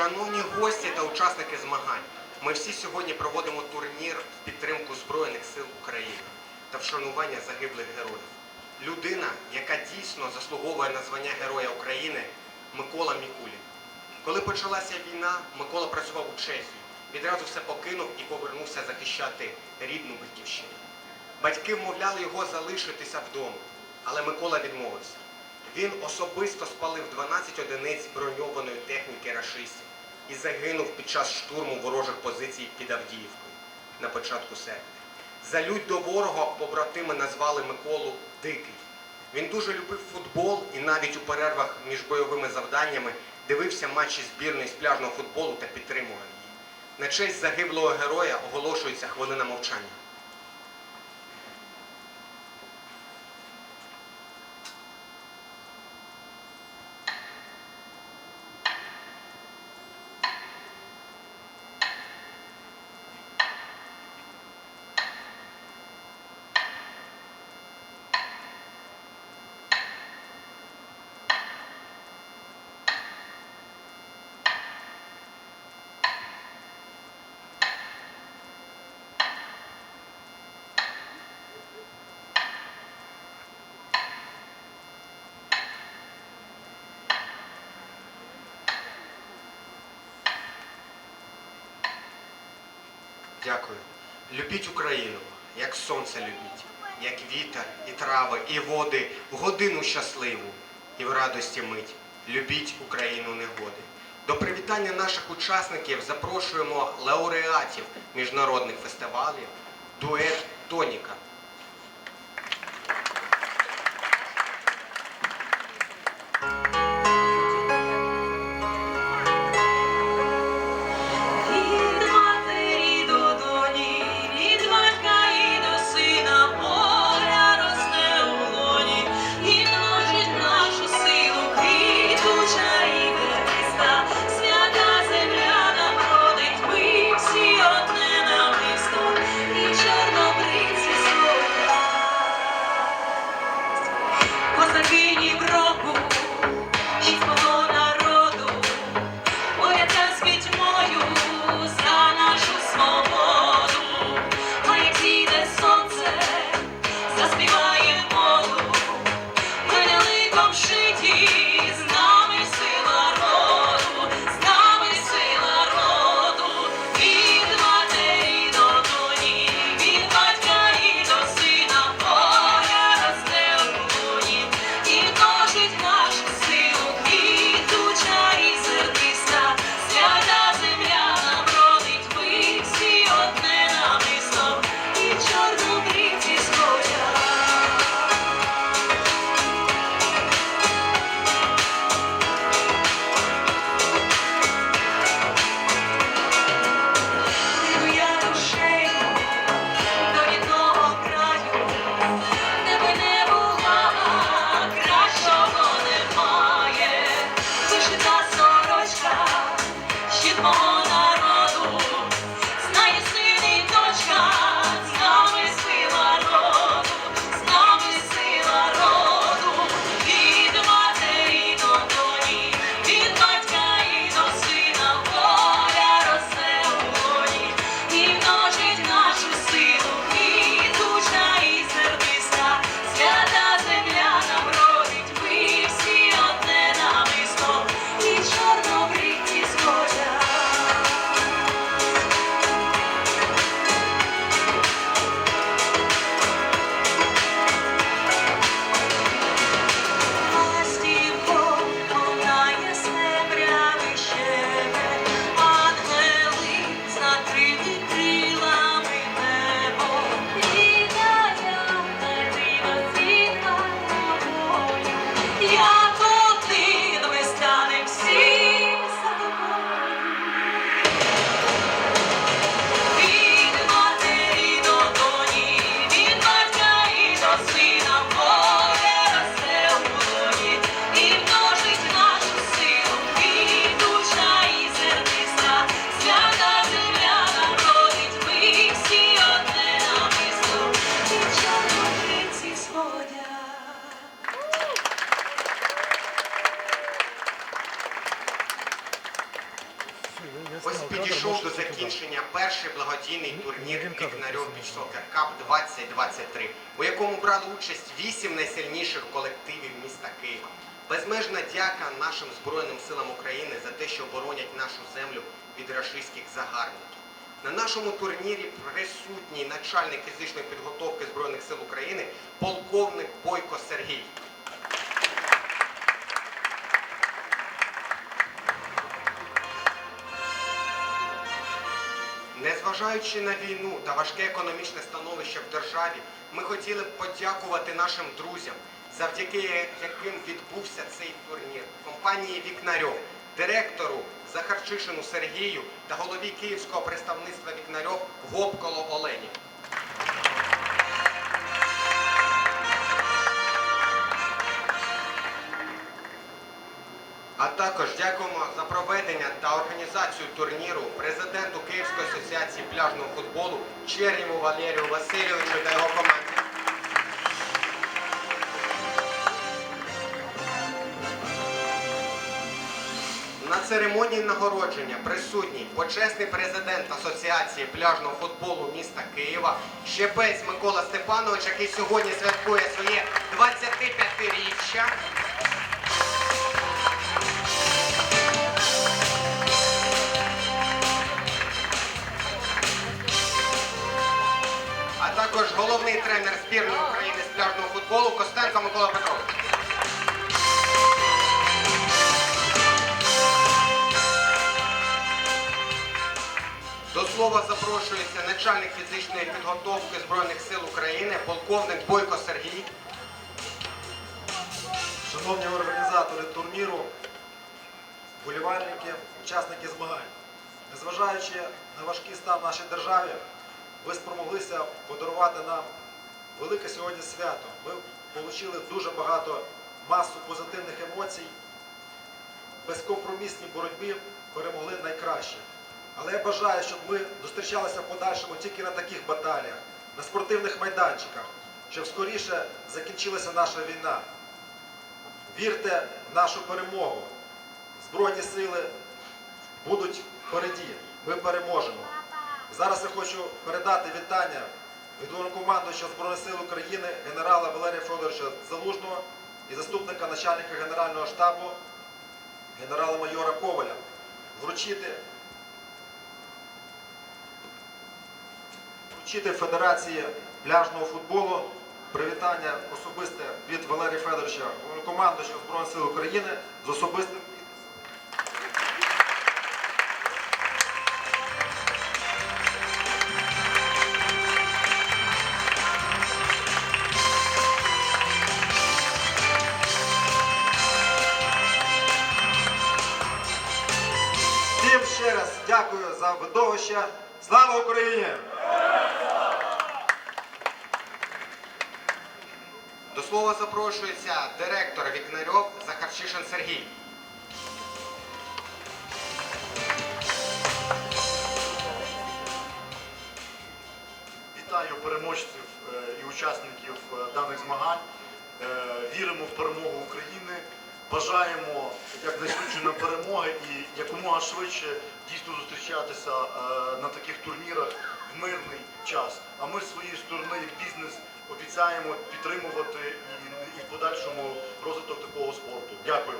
Шановні гості та учасники змагань, ми всі сьогодні проводимо турнір в підтримку Збройних сил України та вшанування загиблих героїв. Людина, яка дійсно заслуговує на звання Героя України, Микола Мікулін. Коли почалася війна, Микола працював у Чехії, відразу все покинув і повернувся захищати рідну батьківщину. Батьки вмовляли його залишитися вдома, але Микола відмовився. Він особисто спалив 12 одиниць броньованої техніки рашистів і загинув під час штурму ворожих позицій під Авдіївкою на початку серпня. За лють до ворога побратими назвали Миколу Дикий. Він дуже любив футбол і навіть у перервах між бойовими завданнями дивився матчі збірної з пляжного футболу та підтримував її. На честь загиблого героя оголошується хвилина мовчання. Дякую. Любіть Україну, як сонце любіть, як вітер, і трави, і води, в годину щасливу і в радості мить. Любіть Україну негоди. До привітання наших учасників запрошуємо лауреатів міжнародних фестивалів дует Тоніка. Бічсокер Кап 2023, у якому брали участь вісім найсильніших колективів міста Києва. Безмежна дяка нашим Збройним силам України за те, що боронять нашу землю від рашистських загарбників. На нашому турнірі присутній начальник фізичної підготовки Збройних сил України, полковник Бойко Сергій. Незважаючи на війну та важке економічне становище в державі, ми хотіли б подякувати нашим друзям, завдяки яким відбувся цей турнір, компанії Вікнарьов, директору Захарчишину Сергію та голові київського представництва Вікнарьов Гопколо Олені. А також дякуємо за проведення та організацію турніру президенту Київської асоціації пляжного футболу Чернєву Валерію Васильовичу та його команді. На церемонії нагородження присутній почесний президент Асоціації пляжного футболу міста Києва Щепець Микола Степанович, який сьогодні святкує своє 25-річчя. Також головний тренер збірної України з пляжного футболу Костенко Микола Петрович. До слова запрошується начальник фізичної підготовки Збройних сил України, полковник Бойко Сергій. Шановні організатори турніру, вболівальники, учасники змагань. Незважаючи на важкий стан нашій державі, ви спромоглися подарувати нам велике сьогодні свято. Ми отримали дуже багато масу позитивних емоцій. Безкомпромісній боротьбі перемогли найкраще. Але я бажаю, щоб ми зустрічалися в подальшому тільки на таких баталіях, на спортивних майданчиках, щоб скоріше закінчилася наша війна. Вірте в нашу перемогу. Збройні сили будуть впереді. Ми переможемо. Зараз я хочу передати вітання від головнокомандуюча Збройних сил України генерала Валерія Федоровича Залужного і заступника начальника Генерального штабу генерала-майора Коваля. Вручити, вручити Федерації пляжного футболу привітання особисте від Валерія Федоровича, головнокомандуюча Збройних сил України з особистим видовище. Слава Україні! До слова запрошується директор Вікнарьов Захарчишин Сергій. Вітаю переможців е, і учасників е, даних змагань. Е, Віримо в перемогу України. Бажаємо якнайшвидше на перемоги і якомога швидше дійсно зустрічатися е, на таких турнірах в мирний час. А ми з своєї сторони, як бізнес, обіцяємо підтримувати і, в подальшому розвиток такого спорту. Дякую.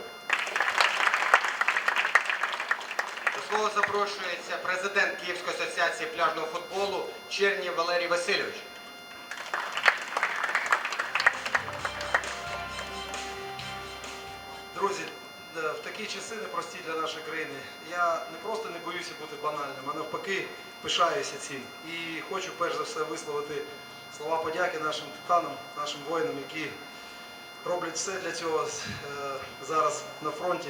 До слова запрошується президент Київської асоціації пляжного футболу Чернєв Валерій Васильович. Такі часи непрості для нашої країни. Я не просто не боюся бути банальним, а навпаки пишаюся цим. І хочу перш за все висловити слова подяки нашим титанам, нашим воїнам, які роблять все для цього е, зараз на фронті,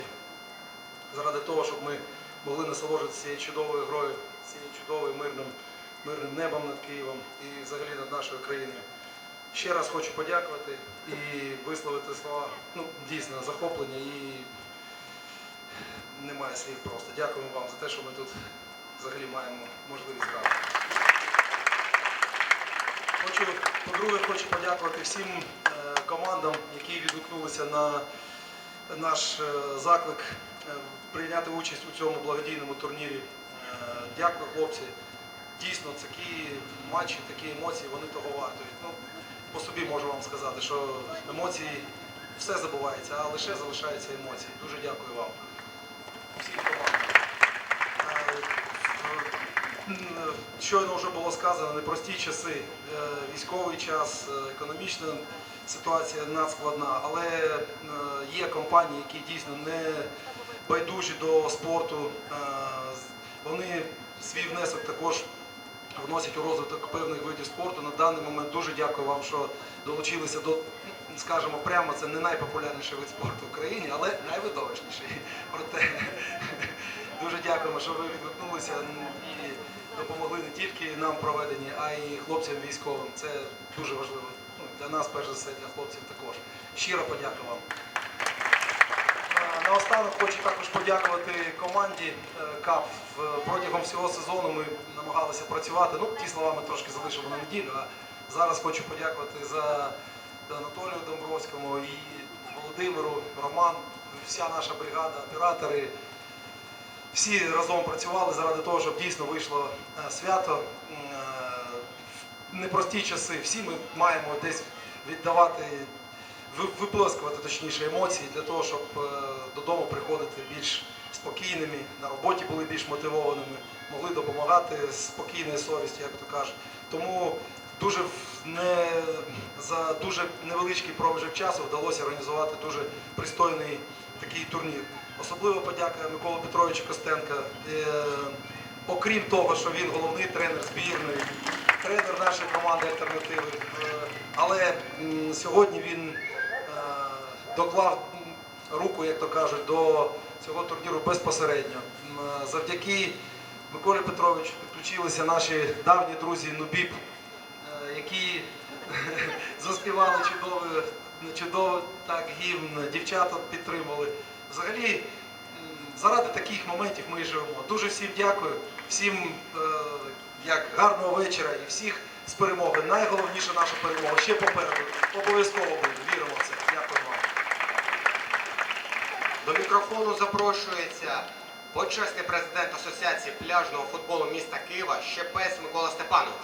заради того, щоб ми могли насолоджуватися цією чудовою грою, цією чудовою мирним, мирним небом над Києвом і взагалі над нашою країною. Ще раз хочу подякувати і висловити слова ну, дійсно захоплення і немає слів просто. Дякуємо вам за те, що ми тут взагалі маємо можливість грати. Хочу, по-друге, хочу подякувати всім е, командам, які відгукнулися на наш е, заклик е, прийняти участь у цьому благодійному турнірі. Дякую, хлопці. дійсно такі матчі, такі емоції, вони того вартують. Ну, по собі можу вам сказати, що емоції все забувається, а лише залишаються емоції. Дуже дякую вам. Щойно вже було сказано, непрості часи, е, військовий час, е, економічна ситуація надскладна, але е, є компанії, які дійсно не байдужі до спорту. Вони свій внесок також вносять у розвиток певних видів спорту. На даний момент дуже дякую вам, що долучилися до, скажімо, прямо це не найпопулярніший вид спорту в країні, але найвидовищніший. Проте дуже дякуємо, що ви відгукнулися допомогли не тільки нам в проведенні, а й хлопцям військовим. Це дуже важливо. Ну, для нас, перш за все, для хлопців також. Щиро подяка вам. Е, Наостанок хочу також подякувати команді е, КАП. Протягом всього сезону ми намагалися працювати. Ну, ті слова ми трошки залишимо на неділю. А зараз хочу подякувати за Анатолію Домбровському і Володимиру, Роман, вся наша бригада, оператори. Всі разом працювали заради того, щоб дійсно вийшло е, свято. Е, в Непрості часи. Всі ми маємо десь віддавати ви- виплескувати точніше емоції для того, щоб е, додому приходити більш спокійними, на роботі були більш мотивованими, могли допомагати спокійною совістю, як то кажуть. Тому дуже не за дуже невеличкий проміжок часу вдалося організувати дуже пристойний такий турнір. Особливо подяка Миколу Петровичу Костенка. Е, окрім того, що він головний тренер збірної, тренер нашої команди альтернативи. Е, Але сьогодні він е, доклав руку, як то кажуть, до цього турніру безпосередньо. Завдяки Миколі Петровичу підключилися наші давні друзі Нубіп, які заспівали чудовий, чудовий так, гімн, дівчата підтримали. Взагалі, заради таких моментів ми і живемо. Дуже всім дякую, всім е, як гарного вечора і всіх з перемоги. Найголовніша наша перемога ще попереду. Обов'язково буде. Віримо в це. Дякую вам. До мікрофону запрошується почесний президент Асоціації пляжного футболу міста Києва Щепець Микола Степанович.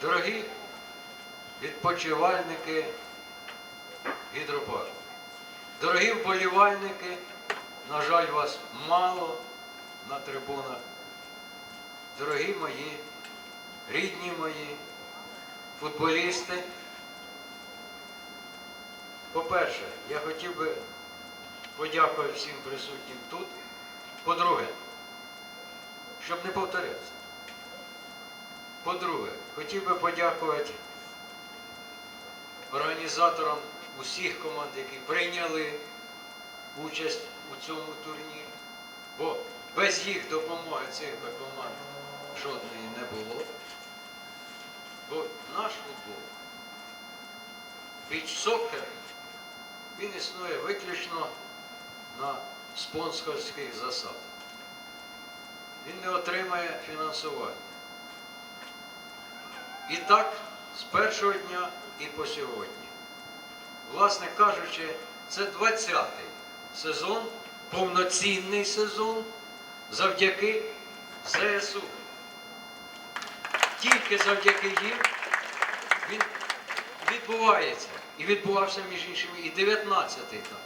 Дорогі відпочивальники гідропарку, дорогі вболівальники, на жаль, вас мало на трибунах. Дорогі мої, рідні мої, футболісти. По-перше, я хотів би подякувати всім присутнім тут. По-друге, щоб не повторятися. По-друге, хотів би подякувати організаторам усіх команд, які прийняли участь у цьому турнірі. Бо без їх допомоги цих команд жодної не було. Бо наш футбол, біч сокер, він існує виключно на спонсорських засадах. Він не отримає фінансування. І так, з першого дня і по сьогодні. Власне кажучи, це 20-й сезон, повноцінний сезон завдяки ЗСУ. Тільки завдяки їм він відбувається. І відбувався, між іншими, і 19-й там.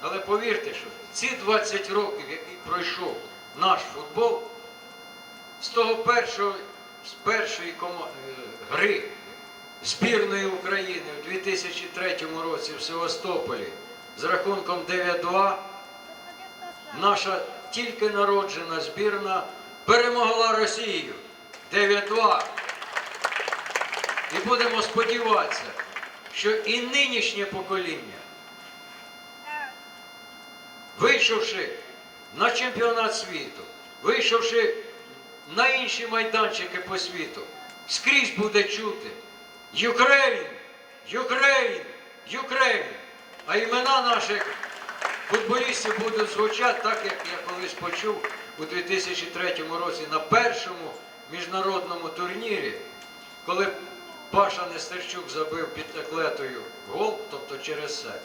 Але повірте, що ці 20 років, які пройшов наш футбол, з того першого, з першої е, гри збірної України у 2003 році в Севастополі з рахунком 9-2 наша тільки народжена збірна перемогла Росію 9-2. І будемо сподіватися, що і нинішнє покоління вийшовши на чемпіонат світу, вийшовши на інші майданчики по світу, скрізь буде чути Юкрейн, Юкрейн, Юкрейн. А імена наших футболістів будуть звучати так, як я колись почув у 2003 році на першому міжнародному турнірі, коли Паша Нестерчук забив під таклетою гол, тобто через себе.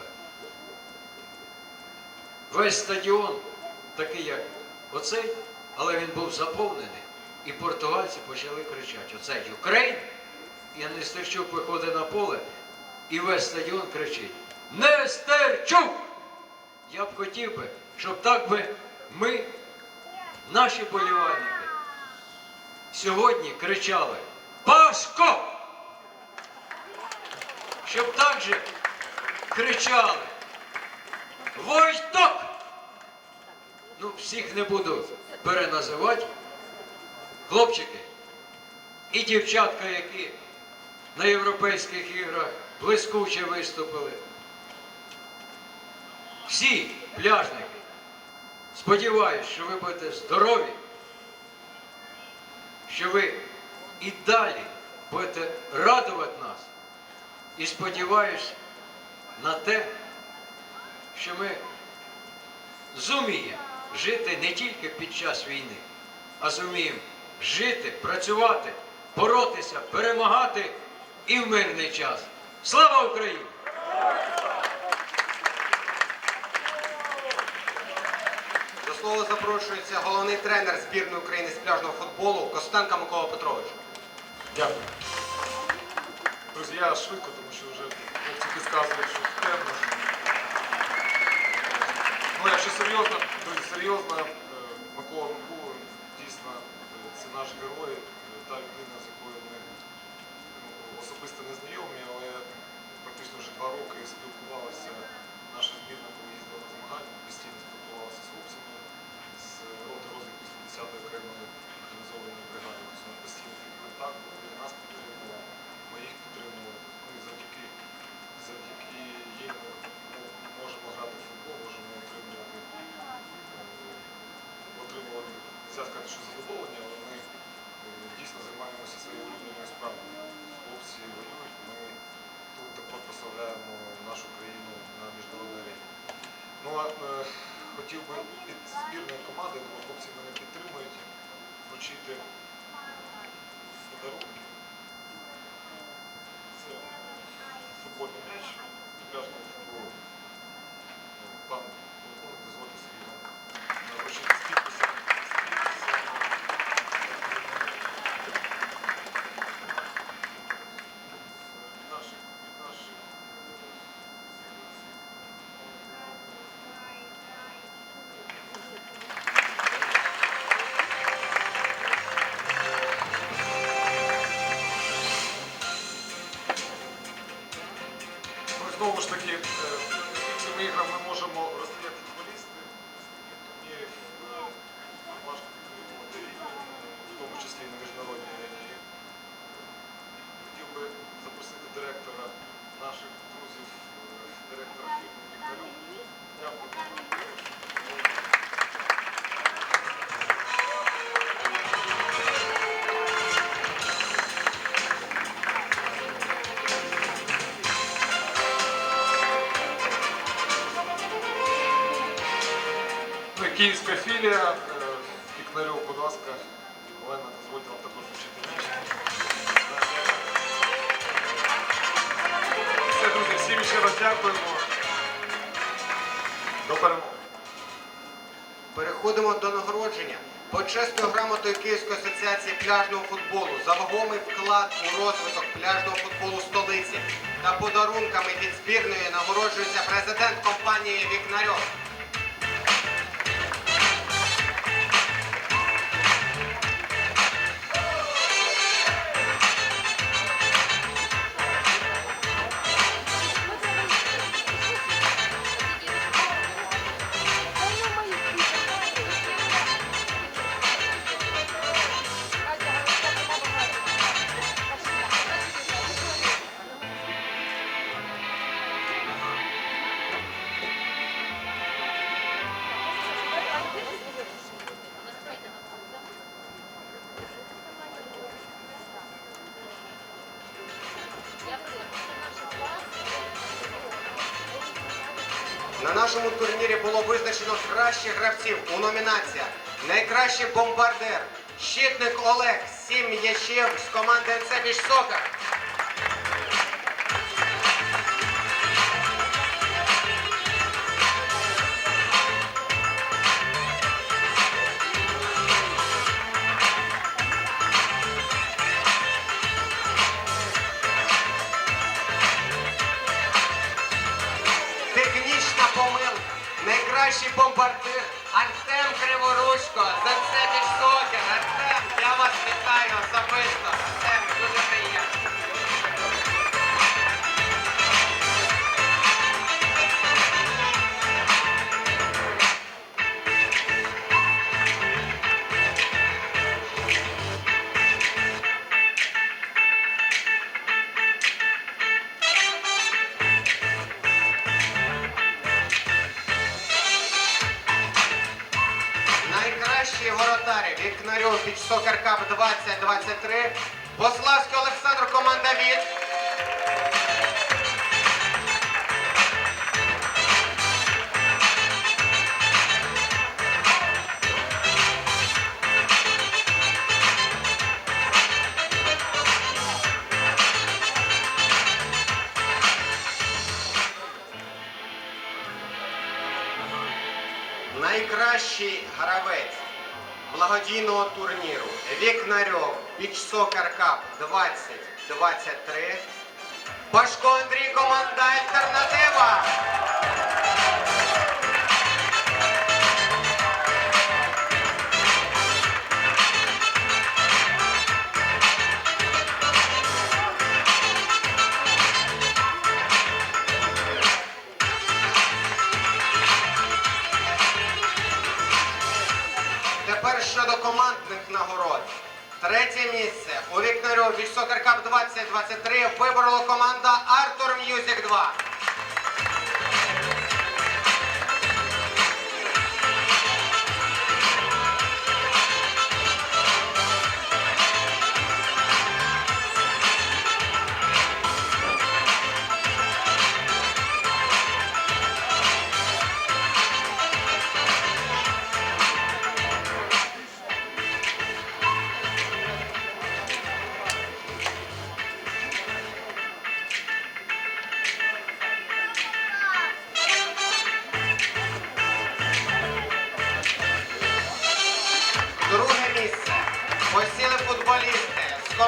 весь стадіон, такий як оцей, але він був заповнений. І португальці почали кричати: оце Юкрейн! Нестерчук виходить на поле, і весь стадіон кричить: Нестерчук! Я б хотів би, щоб так би ми, наші болівальники, сьогодні кричали Пашко! Щоб так же кричали Войток! Ну, всіх не буду переназивати. Хлопчики і дівчатка, які на Європейських іграх блискуче виступили. Всі пляжники. Сподіваюсь, що ви будете здорові, що ви і далі будете радувати нас. І сподіваюсь на те, що ми зуміємо жити не тільки під час війни, а зуміємо жити, працювати, боротися, перемагати і в мирний час. Слава Україні! До слова запрошується головний тренер збірної України з пляжного футболу Костенко Микола Петрович. Дякую. Друзі, я швидко, тому що вже хлопці підказують, що темно. Ну, якщо серйозно, друзі, серйозно, е, Микола Микола, дійсно, е, це наш герой, е, та людина, з якою ми особисто не знайомі, але практично вже два роки спілкувалися. Наша збірна, коли їздила на змагання, постійно спілкувалася з хлопцями з роти розвитку 80-ї окремої організованої бригади. Тобто ми постійно в контакту, вони нас підтримували, ми їх підтримували. Ну завдяки, завдяки їй ми можемо грати в футбол, можемо отримувати, е, отримувати, нельзя сказати, що задоволення, Ну а е, хотів би від збірної команди, бо хлопці мене підтримують, вручити подарунки. Київська філія, е, будь ласка, Олена, дозвольте вам також вчити. Все, друзі, всім ще раз дякуємо. До перемоги. Переходимо до нагородження. Почесною грамотою Київської асоціації пляжного футболу за вагомий вклад у розвиток пляжного футболу столиці та подарунками від збірної нагороджується президент компанії Вікнарьов. Кращих гравців у номінаціях. Найкращий бомбардир, щитник Олег, сім м'ячів з команди НЦ Біж сестри, Бославський Олександр Командавіт. Найкращий гравець благодійного турніру Вікнарьов Біч Сокер Кап 2023. Пашко Андрій команда Альтернатива. Тепер щодо командних нагород. Третє місце у вікторю від Soccer Cup 2023 виборола команда Артур Music 2.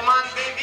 commanded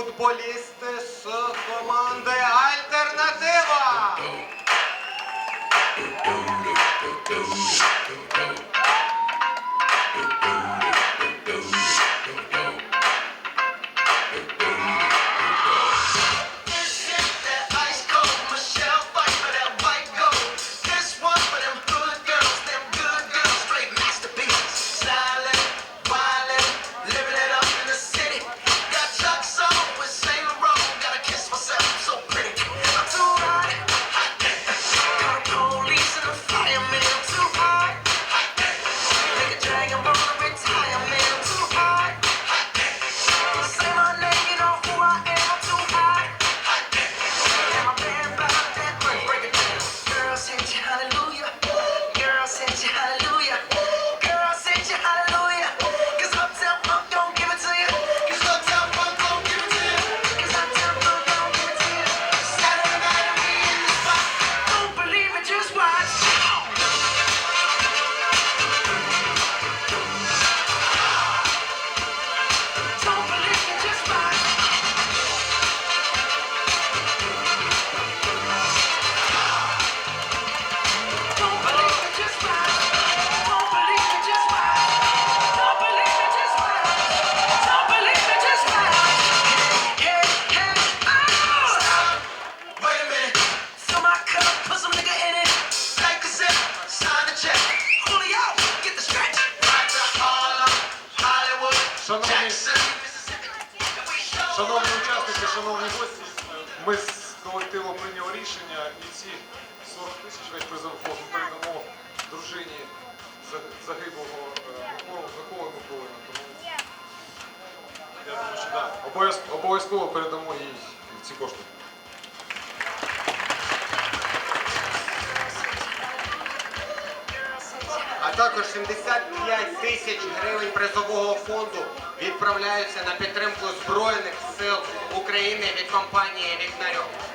футболісти з команди Альтернатива. Колективом прийняли рішення і ці 40 тисяч весь призовий фонд ми передамо дружині загиблого е, Миколи Миколи Миколина. Тому я думаю, що да, обов'язково, передамо їй ці кошти. А також 75 тисяч гривень призового фонду відправляються на підтримку Збройних сил України від компанії Вікнарьов.